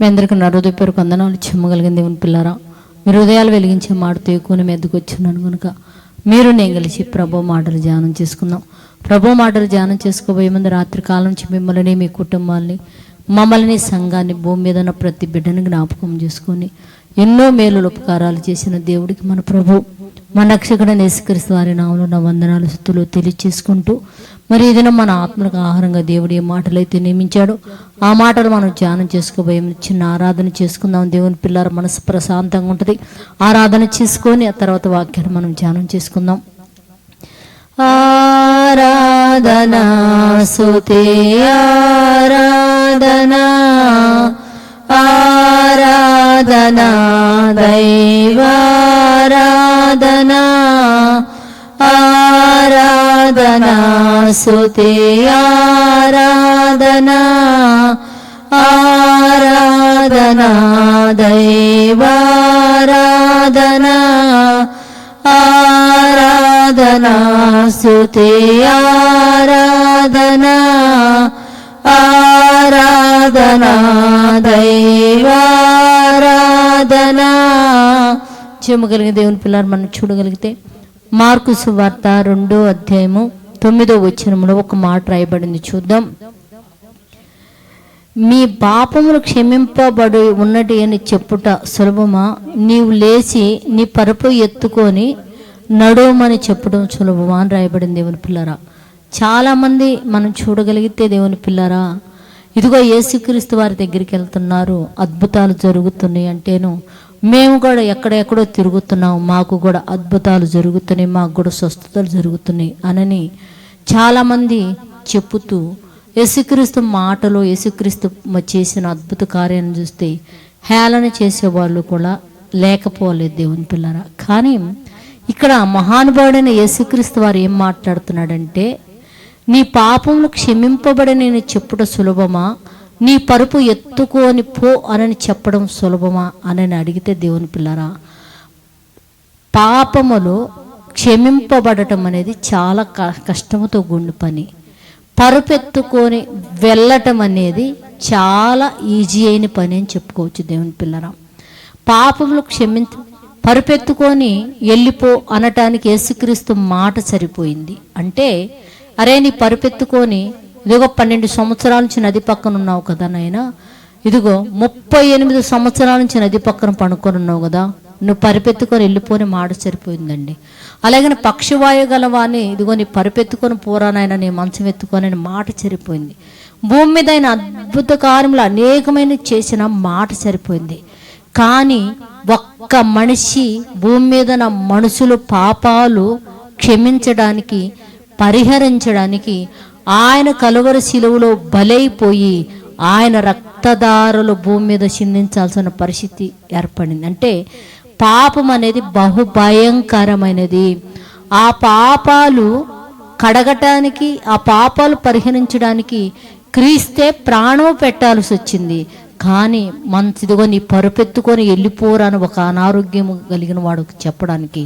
మీ అందరికీ నా హృదయ పేరు కొందనాలు చెమ్మగలిగిన దేవుని పిల్లరా. మీరు హృదయాలు వెలిగించే మాటతో ఎక్కువని మెద్దకు వచ్చినాను కనుక మీరు నేను కలిసి ప్రభు మాటలు ధ్యానం చేసుకుందాం. ప్రభు మాటలు ధ్యానం చేసుకోబోయే ముందు రాత్రి కాలం నుంచి మిమ్మల్ని మీ కుటుంబాల్ని మమ్మల్ని సంఘాన్ని భూమి మీద ఉన్న ప్రతి బిడ్డని జ్ఞాపకం చేసుకొని ఎన్నో మేలు ఉపకారాలు చేసిన దేవుడికి మన ప్రభు మన రక్షకుడ నేస్కరిస్తూ వారి నామలు నా వందనాలు స్థుతులు తెలియచేసుకుంటూ మరి ఏదైనా మన ఆత్మలకు ఆహారంగా దేవుడు ఏ మాటలైతే నియమించాడో ఆ మాటలు మనం ధ్యానం చేసుకోబోయే చిన్న ఆరాధన చేసుకుందాం. దేవుని పిల్లల మనసు ప్రశాంతంగా ఉంటుంది. ఆరాధన చేసుకొని ఆ తర్వాత వాక్యాన్ని మనం ధ్యానం చేసుకుందాం. ఆరాధనా సుతే ఆరాధనా ఆరాధనా దైవారాధనా ఆరాధనా సుతే ఆరాధనా ఆరాధనా దైవారాధనా ఆరాధనా స్తుతి ఆరాధనా ఆరాధనా దైవారాధనా చెమ్మగలిగిన దేవుని పిల్లలు మనం చూడగలిగితే మార్కు సువార్త రెండో అధ్యాయము తొమ్మిదో వచ్చినములో ఒక మాట రాయబడింది. చూద్దాం. మీ పాపములు క్షమింపబడి ఉన్నటి అని చెప్పుట సులభమా? నీవు లేచి నీ పరుపు ఎత్తుకొని నడవమని చెప్పడం సులభమా అని రాయబడింది దేవుని పిల్లరా? చాలామంది మనం చూడగలిగితే దేవుని పిల్లరా ఇదిగో యేసుక్రీస్తు వారి దగ్గరికి వెళ్తున్నారు. అద్భుతాలు జరుగుతున్నాయి అంటేను మేము కూడా ఎక్కడెక్కడో తిరుగుతున్నాం. మాకు కూడా అద్భుతాలు జరుగుతున్నాయి. మాకు కూడా స్వస్థతలు జరుగుతున్నాయి అనని చాలామంది చెప్పుతూ యేసుక్రీస్తు మాటలో యేసుక్రీస్తు చేసిన అద్భుత కార్యాన్ని చూస్తే హేళన చేసేవాళ్ళు కూడా లేకపోలేదు దేవుని పిల్లరా. కానీ ఇక్కడ మహానుభావుడైన యేసుక్రీస్తు వారు ఏం మాట్లాడుతున్నాడంటే నీ పాపములు క్షమింపబడనని చెప్పుట సులభమా? నీ పరుపు ఎత్తుకొని పో అని చెప్పడం సులభమా? అని అడిగితే దేవుని పిల్లరా పాపములు క్షమింపబడటం అనేది చాలా క- కష్టముతో గుండు పని. పరుపెత్తుకొని వెళ్ళటం అనేది చాలా ఈజీ అయిన పని అని చెప్పుకోవచ్చు దేవుని పిల్లరా. పాపములు క్షమించ పరుపెత్తుకొని వెళ్ళిపో అనటానికి యేసుక్రీస్తు మాట సరిపోయింది. అంటే అరే నీ పరుపెత్తుకొని ఇదిగో పన్నెండు సంవత్సరాల నుంచి నది పక్కన ఉన్నావు కదా నాయనా. ఇదిగో ముప్పై ఎనిమిది సంవత్సరాల నుంచి నది పక్కన పడుకొని ఉన్నావు కదా. నువ్వు పరిపెత్తుకొని వెళ్ళిపోని మాట సరిపోయిందండి. అలాగే పక్షవాయు గలవాని ఇదిగో నీ పరిపెత్తుకొని పోరానైనా నీ మంచం ఎత్తుకొని మాట సరిపోయింది. భూమి మీద ఆయన అద్భుత కార్యములు అనేకమైన చేసిన మాట సరిపోయింది. కానీ ఒక్క మనిషి భూమి మీద నా మనుషులు పాపాలు క్షమించడానికి పరిహరించడానికి ఆయన కలువరి శిలువలో బలైపోయి ఆయన రక్తదారులు భూమి మీద చిందించాల్సిన పరిస్థితి ఏర్పడింది. అంటే పాపం అనేది బహు భయంకరమైనది ఆ పాపాలు కడగటానికి ఆ పాపాలు పరిహరించడానికి క్రీస్తే ప్రాణం పెట్టాల్సి వచ్చింది. కానీ మంచిదిగో నీ పరుపెత్తుకొని వెళ్ళిపోరాని ఒక అనారోగ్యం కలిగిన వాడు చెప్పడానికి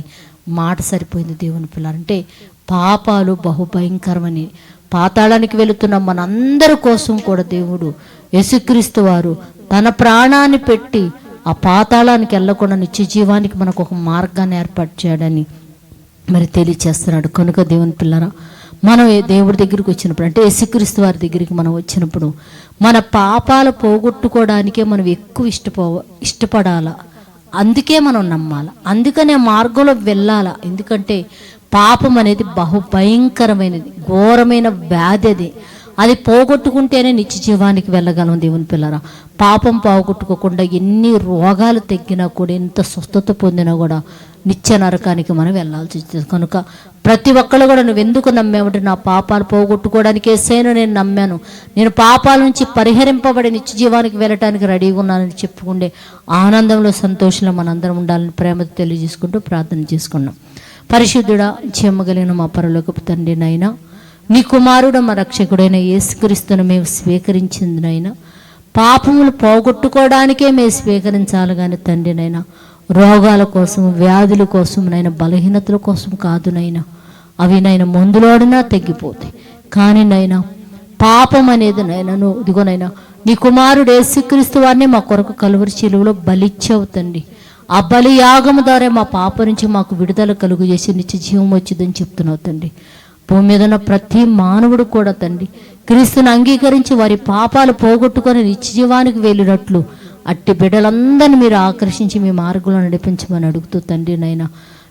మాట సరిపోయింది దేవుని పిల్లలు. అంటే పాపాలు బహుభయంకరమని పాతాళానికి వెళుతున్న మనందరి కోసం కూడా దేవుడు యసుక్రీస్తు వారు తన ప్రాణాన్ని పెట్టి ఆ పాతాళానికి వెళ్ళకుండా నిత్య జీవానికి మనకు ఒక మార్గాన్ని ఏర్పాటు చేయడని మరి తెలియచేస్తున్నాడు. కనుక దేవుని పిల్లరా మనం ఏ దేవుడి దగ్గరికి వచ్చినప్పుడు అంటే యేసుక్రీస్తు వారి దగ్గరికి మనం వచ్చినప్పుడు మన పాపాలు పోగొట్టుకోవడానికే మనం ఎక్కువ ఇష్టపో ఇష్టపడాలా? అందుకే మనం నమ్మాలి? అందుకనే మార్గంలో వెళ్ళాలా? ఎందుకంటే పాపం అనేది బహు భయంకరమైనది ఘోరమైన వ్యాధి అది. అది పోగొట్టుకుంటేనే నిత్య జీవానికి వెళ్ళగలం దేవుని పిల్లరా. పాపం పోగొట్టుకోకుండా ఎన్ని రోగాలు తగ్గినా కూడా ఎంత స్వస్థత పొందినా కూడా నిత్య నరకానికి మనం వెళ్ళాల్సి వస్తుంది. కనుక ప్రతి ఒక్కళ్ళు కూడా నువ్వు ఎందుకు నమ్మావంటే నా పాపాలు పోగొట్టుకోవడానికి ఏసైనా నేను నమ్మాను. నేను పాపాల నుంచి పరిహరింపబడి నిత్య జీవానికి వెళ్ళటానికి రెడీగా ఉన్నానని చెప్పుకుండే ఆనందంలో సంతోషంలో మనందరం ఉండాలని ప్రేమతో తెలియజేసుకుంటూ ప్రార్థన చేసుకున్నాం. పరిశుద్ధుడా చెమ్మగలిగిన మా పరలోకపు తండ్రి నైనా నీ కుమారుడు మా రక్షకుడైన యేసుక్రీస్తును మేము స్వీకరించిందినైనా పాపములు పోగొట్టుకోవడానికే మేము స్వీకరించాలి కానీ తండ్రినైనా రోగాల కోసం వ్యాధుల కోసం నైనా బలహీనతల కోసం కాదు నైనా అవి నైనా మందులోడినా తగ్గిపోతాయి కానీ నైనా పాపం అనేది నైనా ఇదిగోనైనా నీ కుమారుడు యేసుక్రీస్తు వారిని మా కొరకు కలువరి చెలువులో బలిచ్చావు తండ్రి. ఆ బలి యాగము ద్వారా మా పాప నుంచి మాకు విడుదల కలుగు చేసి నిత్య జీవం వచ్చిందని చెప్తున్నావు తండ్రి. భూమి మీద ఉన్న ప్రతి మానవుడు కూడా తండ్రి క్రీస్తుని అంగీకరించి వారి పాపాలు పోగొట్టుకొని నిత్య జీవానికి వెళ్ళినట్లు అట్టి బిడ్డలందరినీ మీరు ఆకర్షించి మీ మార్గంలో నడిపించమని అడుగుతూ తండ్రి నైనా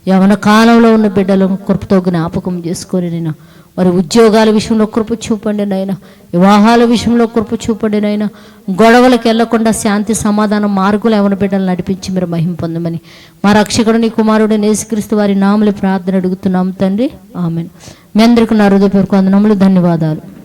యవన కాలంలో ఉన్న బిడ్డలను కృపతో జ్ఞాపకం చేసుకొని నేను వారి ఉద్యోగాల విషయంలో కృప చూపండి నాయన. వివాహాల విషయంలో కృప చూపండి నాయన. గొడవలకు వెళ్ళకుండా శాంతి సమాధానం మార్గులు ఎవరి బిడ్డలు నడిపించి మీరు మహిం పొందమని. మా రక్షకుడు నీ కుమారుడు నేసుక్రీస్తు వారి నాములు ప్రార్థన అడుగుతున్నాం తండ్రి. ఆమెను. మీ అందరికీ నా హృదయపూర్వక వందనములు ధన్యవాదాలు.